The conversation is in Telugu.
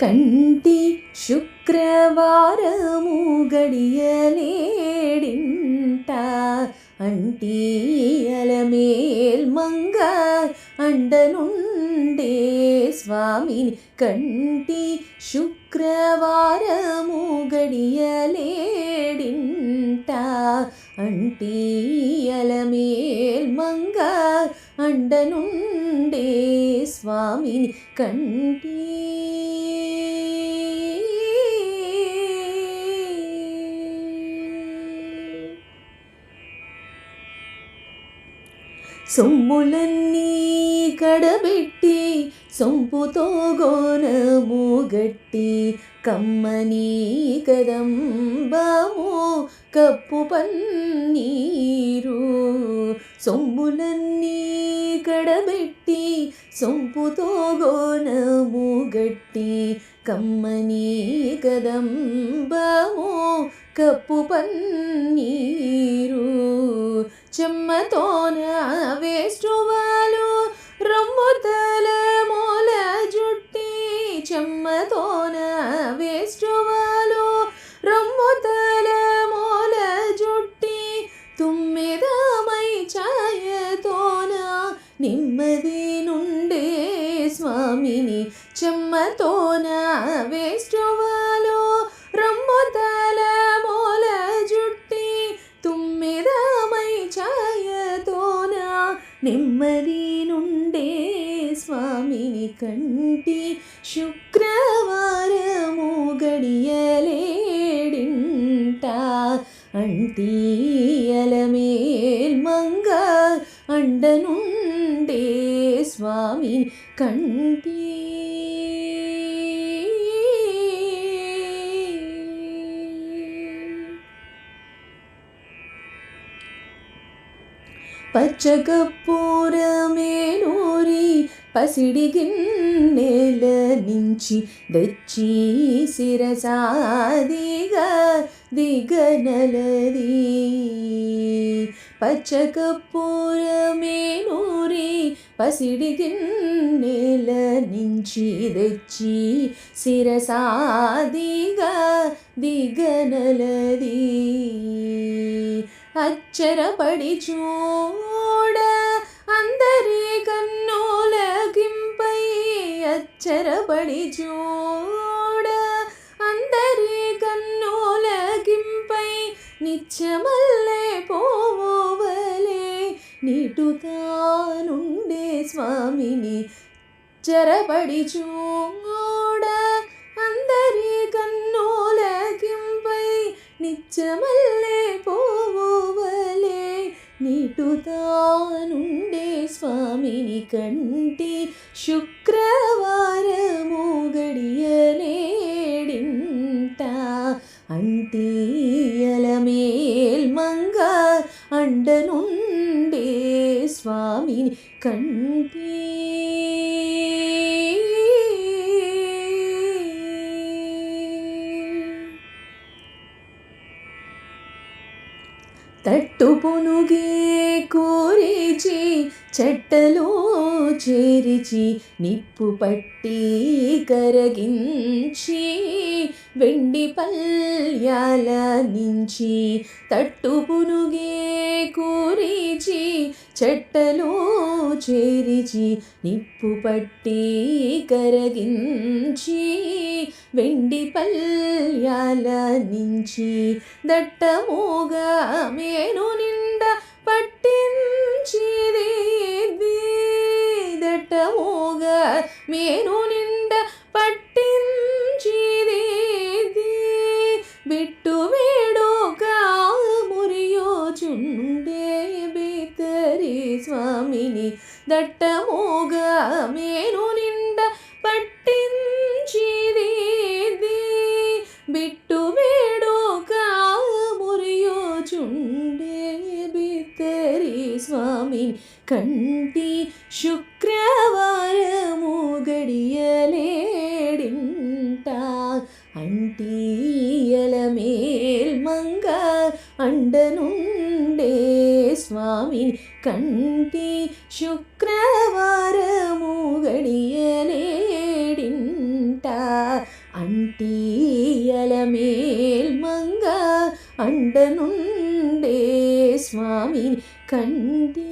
కంటి శుక్రవారము గడియలేడింట. అంటీయలమేల్ మంగ అండనుండే స్వామిని కంటి శుక్రవారము గడియలేడింట. అంటీయలమేల్ మంగ అండనుండే స్వామిని కంటి సొమ్ములన్నీ కడబెట్టి సొంపుతో గోనము గట్టి కమ్మని కదంబాము కప్పు పన్నీరు. సొమ్ములన్నీ కడబెట్టి సొంపుతో గోనము గట్టి కమ్మని కదంబాము కప్పు పన్నీరు. చెమ్మతోన చెమ్మతోన వేష్టువాలు రొమ్ముతల మూల జుట్టి తుమ్మెదమై ఛాయతోన నెమ్మది నుండే స్వామిని కంటి శుక్రవారము గడియలేడింట. అంటీయలమేల్ మంగ అండనుండే స్వామి కంటి పచ్చగప్పూరమేనూరి పసిడి గిన్నెల నుంచి తెచ్చి శిరసాదిగా దిగనలది పచ్చకప్పూరమేనూరి పసిడి గిన్నెల నుంచి తెచ్చి శిరసాదిగా దిగనలది అచ్చరపడి చూడ అందరి కన్నులకింపై అచ్చరపడి చూడ అందరి కన్నులకింపై నిత్యమల్లే పోవలే నీటుతానుండే స్వామిని చెరపడి చూడ అందరి కన్నులకింపై నిత్యమల్లే పోవు నిటుతానుండే స్వామిని కంటి శుక్రవారము గడియలేడింట. అంటీయలమేల్ మంగ అండనుండే స్వామిని కంటి. తట్టు కూరిచి చెట్టలో చేరిచి నిప్పు పట్టి కరగించి వెండి పల్యాల నుంచి తట్టు పునుగే కూరిచి చెట్టలో చేరిచి నిప్పు పట్టి కరగించి వెండి పల్యాల నుంచి దట్టమోగా మేను నిన్ను స్వామిని దట్టమోగా మేను నిండా పట్టించిది బిట్టు వేడుక మురియోచుండే బీతరి స్వామిని కంటి శుక్రవారము గడియలేడింట అంటీయలమేల్ మంగ అండనుండే స్వామిని కంటి శుక్రవారము గడియలేడింట అంటీయలమేల్ మంగ అండనుండే స్వామిని కంటి